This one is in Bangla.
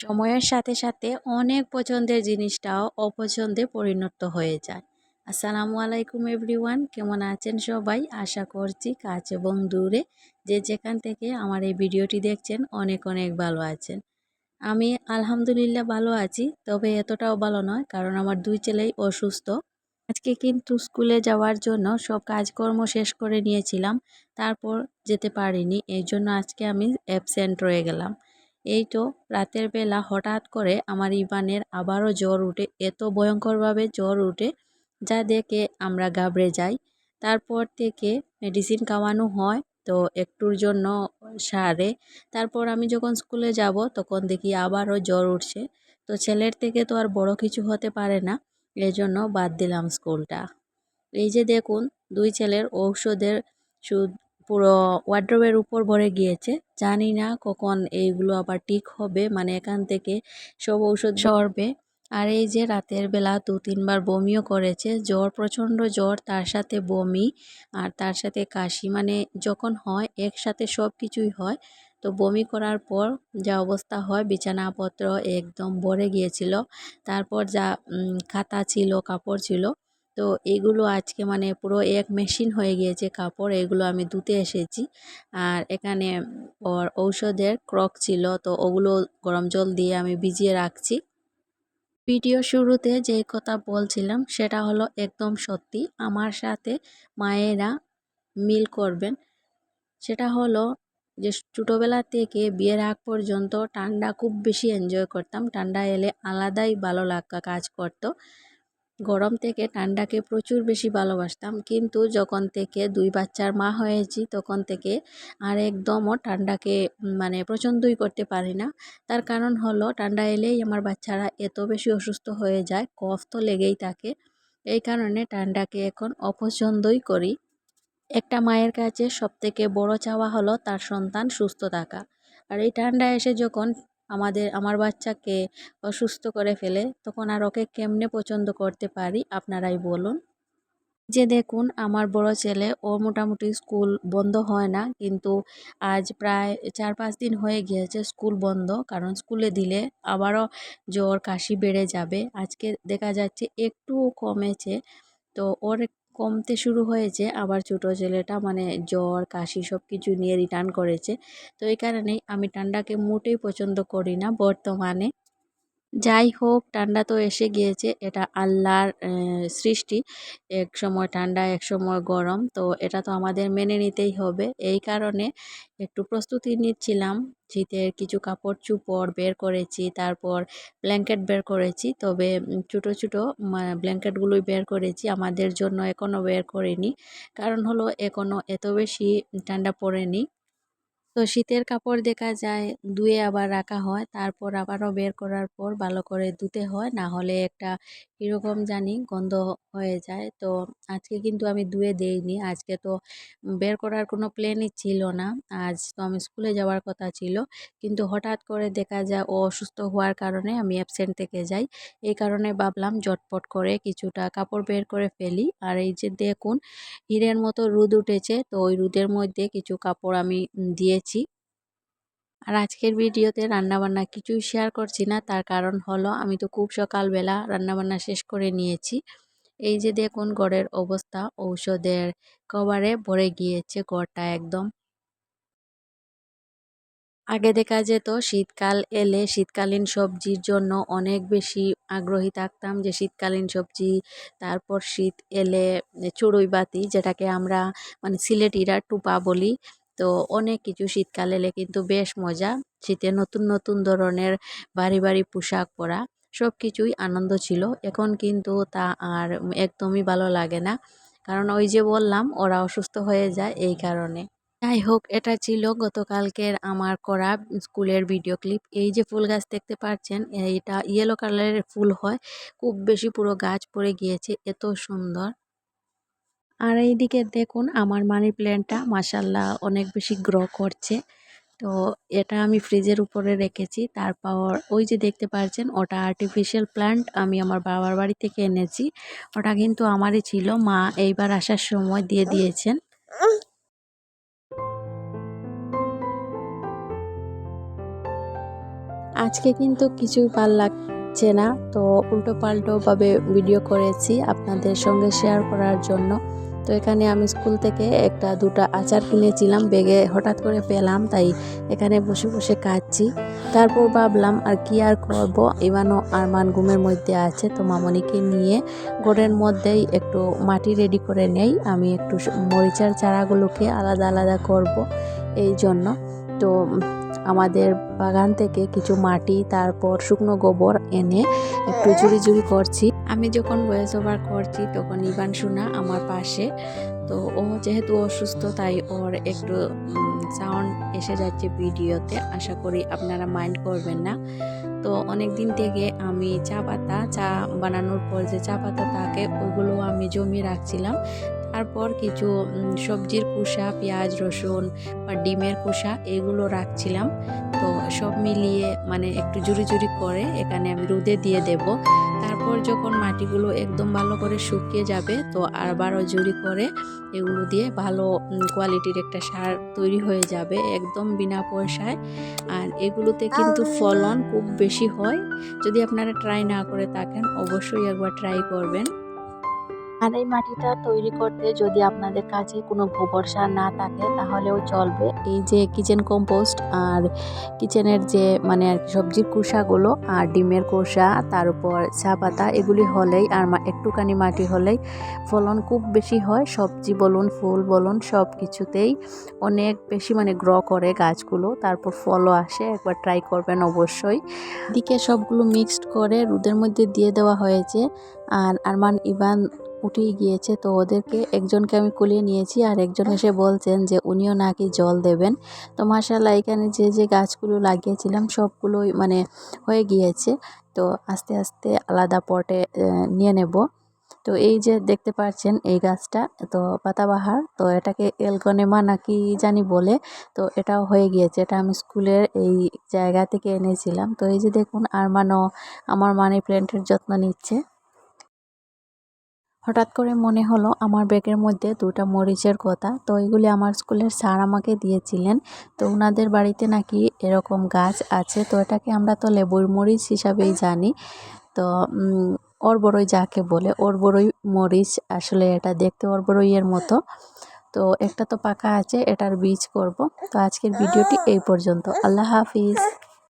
সময়ের সাথে সাথে অনেক পছন্দের জিনিসটাও অপছন্দে পরিণত হয়ে যায়। আসসালামু আলাইকুম এভরিওয়ান, কেমন আছেন সবাই? আশা করছি কাছ এবং দূরে যে যেখান থেকে আমার এই ভিডিওটি দেখছেন অনেক অনেক ভালো আছেন। আমি আলহামদুলিল্লাহ ভালো আছি, তবে এতটাও ভালো নয় কারণ আমার দুই ছেলেই অসুস্থ। আজকে কিন্তু স্কুলে যাওয়ার জন্য সব কাজকর্ম শেষ করে নিয়েছিলাম, তারপর যেতে পারিনি এই জন্য আজকে আমি অ্যাবসেন্ট রয়ে গেলাম। এই তো রাতের বেলা হঠাৎ করে আমার ইবানের আবারও জ্বর উঠে, এত ভয়ঙ্করভাবে জ্বর উঠে যা দেখে আমরা গাবড়ে যাই। তারপর থেকে মেডিসিন খাওয়ানো হয় তো একটুর জন্য সারে। তারপর আমি যখন স্কুলে যাব তখন দেখি আবারও জ্বর উঠছে। তো ছেলের থেকে তো আর বড় কিছু হতে পারে না এই জন্য বাদ দিলাম স্কুলটা এই যে দেখুন, দুই ছেলের ঔষধের সুদ পুরো ওয়ার্ড্রোবের উপর ভরে গিয়েছে। জানি না কখন এইগুলো আবার ঠিক হবে মানে এখান থেকে সব ঔষধ সরবে আর এই যে রাতের বেলা দু তিনবার বমিও করেছে, জ্বর, প্রচণ্ড জ্বর, তার সাথে বমি আর তার সাথে কাশি মানে যখন হয় একসাথে সব কিছুই হয়, তো বমি করার পর যা অবস্থা হয়, বিছানাপত্র একদম ভরে গিয়েছিল। তারপর যা খাতা ছিল, কাপড় ছিল তো এগুলো আজকে মানে পুরো এক মেশিন হয়ে গিয়েছে কাপড়, এগুলো আমি ধুতে এসেছি। আর এখানে ওর ঔষধের ক্রক ছিল, তো ওগুলো গরম জল দিয়ে আমি ভিজিয়ে রাখছি। ভিডিও শুরুতে যে কথা বলছিলাম, সেটা হলো একদম সত্যি, আমার সাথে মায়েরা মিল করবেন। সেটা হলো যে ছোটোবেলা থেকে বিয়ের আগ পর্যন্ত ঠান্ডা খুব বেশি এনজয় করতাম। ঠান্ডা এলে আলাদাই ভালো লাগা কাজ করতো। গরম থেকে ঠান্ডাকে প্রচুর বেশি ভালোবাসতাম। কিন্তু যখন থেকে দুই বাচ্চার মা হয়েছি, তখন থেকে আর একদমও ঠান্ডাকে মানে পছন্দই করতে পারি না। তার কারণ হলো ঠান্ডা এলেই আমার বাচ্চারা এত বেশি অসুস্থ হয়ে যায়, কফ তো লেগেই থাকে। এই কারণে ঠান্ডাকে এখন অপছন্দই করি। একটা মায়ের কাছে সবথেকে বড় চাওয়া হলো তার সন্তান সুস্থ থাকা। আর এই ঠান্ডা এসে যখন আমাদের, আমার বাচ্চাকে অসুস্থ করে ফেলে, তখন আর ওকে কেমনে পছন্দ করতে পারি? আপনারাই বলুন। যে দেখুন, আমার বড় ছেলে, ও মোটামুটি স্কুল বন্ধ হয় না, কিন্তু আজ প্রায় চার পাঁচ দিন হয়ে গিয়েছে স্কুল বন্ধ, কারণ স্কুলে দিলে আবারও জ্বর, কাশি বেড়ে যাবে। আজকে দেখা যাচ্ছে একটু কমেছে। তো ওর কমতে শুরু হয়েছে। আবার ছোটো ছেলেটা মানে জ্বর, কাশি সব কিছু নিয়ে রিটার্ন করেছে। তো এই কারণেই আমি ঠান্ডাকে মোটেই পছন্দ করি না বর্তমানে। যাই হোক, ঠান্ডা তো এসে গিয়েছে। এটা আল্লাহর সৃষ্টি। এক সময় ঠান্ডা, এক সময় গরম। তো এটা তো আমাদের মেনে নিতেই হবে। এই কারণে একটু প্রস্তুতি নিচ্ছিলাম। শীতের কিছু কাপড় চুপড় বের করেছি, তারপর ব্ল্যাঙ্কেট বের করেছি। তবে ছোটো ছোটো ব্ল্যাঙ্কেটগুলোই বের করেছি। আমাদের জন্য এখনও বের করিনি। কারণ হলো এখনও এত বেশি ঠান্ডা পড়েনি। তো শীতের কাপড় দেখা যায় ধুয়ে আবার রাখা হয়। তারপর আবারও বের করার পর ভালো করে ধুতে হয়। না হলে একটা কীরকম জানি গন্ধ হয়ে যায়। তো আজকে কিন্তু আমি ধুয়ে দেইনি। আজকে তো বের করার কোনো প্ল্যানই ছিল না। আজ তো আমি স্কুলে যাওয়ার কথা ছিল। কিন্তু হঠাৎ করে দেখা যায় ও অসুস্থ হওয়ার কারণে আমি অ্যাবসেন্ট থেকে যাই। এই কারণে ভাবলাম জটপট করে কিছুটা কাপড় বের করে ফেলি। আর এই যে দেখুন, হীরের মতো রোদ উঠেছে। তো ওই রোদের মধ্যে কিছু কাপড় আমি দিয়েছি আর আজকের ভিডিওতে রান্নাবান্না কিছুই শেয়ার করছি না। তার কারণ হলো, আমি তো খুব সকালবেলা রান্নাবান্না শেষ করে নিয়েছি। এই যে দেখুন গড়ের অবস্থা, ঔষধের কভারে ভরে গিয়েছে গড়টা একদম। আগে দেখা যেত, শীতকাল এলে শীতকালীন সবজির জন্য অনেক বেশি আগ্রহী থাকতাম যে শীতকালীন সবজি, তারপর শীত এলে চড়ুই বাতি যেটাকে আমরা মানে সিলেটিরা টুপা বলি। তো অনেক কিছু শীতকাল এলে কিন্তু বেশ মজা। শীতে নতুন নতুন ধরনের বাড়ি বাড়ি পোশাক পরা সব কিছুই আনন্দ ছিল। এখন কিন্তু তা আর একদমই ভালো লাগে না। কারণ ওই যে বললাম, ওরা অসুস্থ হয়ে যায় এই কারণে। যাই হোক, এটা ছিল গতকালকের আমার করা স্কুলের ভিডিও ক্লিপ। এই যে ফুল গাছ দেখতে পাচ্ছেন এটা ইয়েলো কালারের ফুল হয়। খুব বেশি পুরো গাছ পড়ে গিয়েছে, এত সুন্দর। আর এইদিকে দেখুন, আমার মানি প্ল্যান্টটা মাসাল্লাহ অনেক বেশি গ্রো করছে। তো এটা আমি ফ্রিজের উপরে রেখেছি, তারপর ওই যে দেখতে পাচ্ছেন ওটা আর্টিফিশিয়াল প্ল্যান্ট আমি আমার বাবার বাড়ি থেকে এনেছি। ওটা কিন্তু আমারই ছিল, মা এইবার আসার সময় দিয়ে দিয়েছেন। আজকে কিন্তু কিছুই ভালো লাগছে না, তো উল্টো পাল্টোভাবে ভিডিও করেছি আপনাদের সঙ্গে শেয়ার করার জন্য। তো এখানে আমি স্কুল থেকে একটা দুটা আচার কিনেছিলাম ব্যাগে হঠাৎ করে পেলাম, তাই এখানে বসে বসে খাচ্ছি। তারপর ভাবলাম, আর কি আর করব? ইভানও আরমান ঘুমের মধ্যে আছে, তো মামনিকে নিয়ে গোড়ের মধ্যেই একটু মাটি রেডি করে নেই। আমি একটু মরিচার চারাগুলোকে আলাদা আলাদা করব এই জন্য। তো আমাদের বাগান থেকে কিছু মাটি, তারপর শুকনো গোবর এনে একটু জুড়ি জুড়ি করছি। আমি যখন ভয়েস ওভার করছি তখন ইবান শোনা আমার পাশে। তো ও যেহেতু অসুস্থ তাই ওর একটু সাউন্ড এসে যাচ্ছে ভিডিওতে। আশা করি আপনারা মাইন্ড করবেন না। তো অনেক দিন থেকে আমি চা পাতা চা বানানোর পর যে চা পাতা থাকে ওইগুলো আমি জমিয়ে রাখছিলাম। তারপর কিছু সবজির কুসা পেঁয়াজ রসুন বা ডিমের কুসা এগুলো রাখছিলাম। তো সব মিলিয়ে মানে একটু জুড়ি জুড়ি করে এখানে আমি রোদে দিয়ে দেব। তারপর যখন মাটিগুলো একদম ভালো করে শুকিয়ে যাবে তো আবারও জুড়ি করে এগুলো দিয়ে ভালো কোয়ালিটির একটা সার তৈরি হয়ে যাবে একদম বিনা পয়সায়। আর এগুলোতে কিন্তু ফলন খুব বেশি হয়। যদি আপনারা ট্রাই না করে থাকেন অবশ্যই একবার ট্রাই করবেন। আর এই মাটিটা তৈরি করতে যদি আপনাদের কাছে কোনো গোবর সার না থাকে, তাহলেও চলবে। এই যে কিচেন কম্পোস্ট আর কিচেনের যে মানে আর কি সবজির খোসাগুলো আর ডিমের খোসা, তার উপর চা পাতা, এগুলি হলেই আর একটুখানি মাটি হলেই ফলন খুব বেশি হয়। সবজি বলুন, ফুল বলুন সব কিছুতেই অনেক বেশি মানে গ্র করে গাছগুলো। তারপর ফলও আসে, একবার ট্রাই করবেন অবশ্যই। দিকে সবগুলো মিক্সড করে রোদের মধ্যে দিয়ে দেওয়া হয়েছে। আর আরমান, ইভান উঠেই গিয়েছে। তো ওদেরকে একজনকে আমি কুলিয়ে নিয়েছি আর একজন এসে বলছেন যে উনিও নাকি জল দেবেন। তো মাসাল্লাহ এখানে যে যে গাছগুলো লাগিয়েছিলাম সবগুলোই মানে হয়ে গিয়েছে। তো আস্তে আস্তে আলাদা পটে নিয়ে নেব। তো এই যে দেখতে পাচ্ছেন এই গাছটা, তো পাতাবাহার, তো এটাকে এলগনেমা নাকি জানি বলে, তো এটাও হয়ে গিয়েছে। এটা আমি স্কুলের এই জায়গা থেকে এনেছিলাম। তো এই যে দেখুন, আরমানও আমার মানি প্ল্যান্টের যত্ন নিচ্ছে। হঠাৎ করে মনে হলো আমার ব্যাগের মধ্যে দুটা মরিচের কথা। তো এগুলি আমার স্কুলের স্যার আমাকে দিয়েছিলেন। তো ওনাদের বাড়িতে নাকি এরকম গাছ আছে। তো এটাকে আমরা তো লেবুর মরিচ হিসাবেই জানি। তো ওর বড়ই যাকে বলে ওর বড়ই মরিচ আসলে এটা দেখতে ওর বড়ইয়ের মতো। তো একটা তো পাকা আছে, এটার বীজ করব। তো আজকের ভিডিওটি এই পর্যন্ত। আল্লাহ হাফিজ।